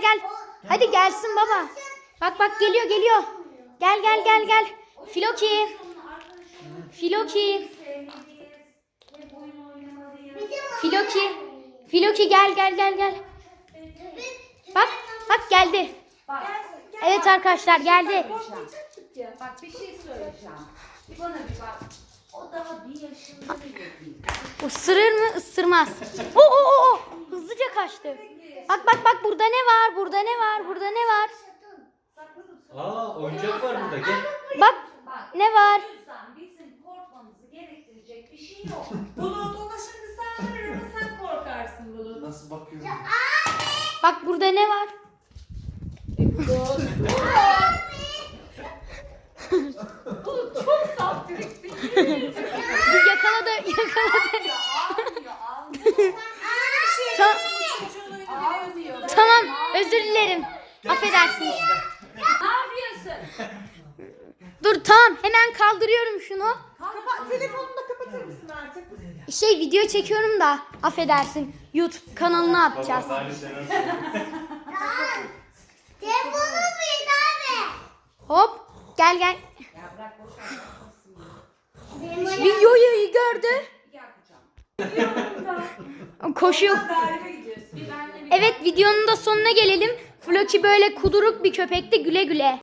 gel gel. Hadi gelsin baba. Bak bak geliyor geliyor. Gel gel gel gel. Filoki. Filoki. Filoki. Filoki gel gel gel gel. Bak bak geldi. Evet arkadaşlar geldi. bak bir şey söyleyeceğim. Bir bana bir bak. O daha bir yaşında bile değil. Isırır mı? Isırmaz. Oo oo oo, oo. Hızlıca kaçtı. Bak bak bak burada ne var? Burada ne var? Burada ne var? Aa oyuncak var burada gel. Bak ne var? bizim korkmamızı gerektirecek bir şey yok. Bulut ona şimdi sen verir ama sen korkarsın Bulut. Nasıl bakıyorum? Bak burada ne var? Çok özür dilerim. Affedersiniz. ne yapıyorsun? Dur tamam hemen kaldırıyorum şunu. Kapa telefonunu da kapatır mısın artık? Şey video çekiyorum da affedersin. YouTube kanalına atacağız. Salih sen nasıl? Hop gel gel. Bir yoyoyu gördü. Koşuyor. Galiba gidiyorsun. Bir benle bir Evet videonun da sonuna gelelim. Floki böyle kuduruk bir köpekti güle güle.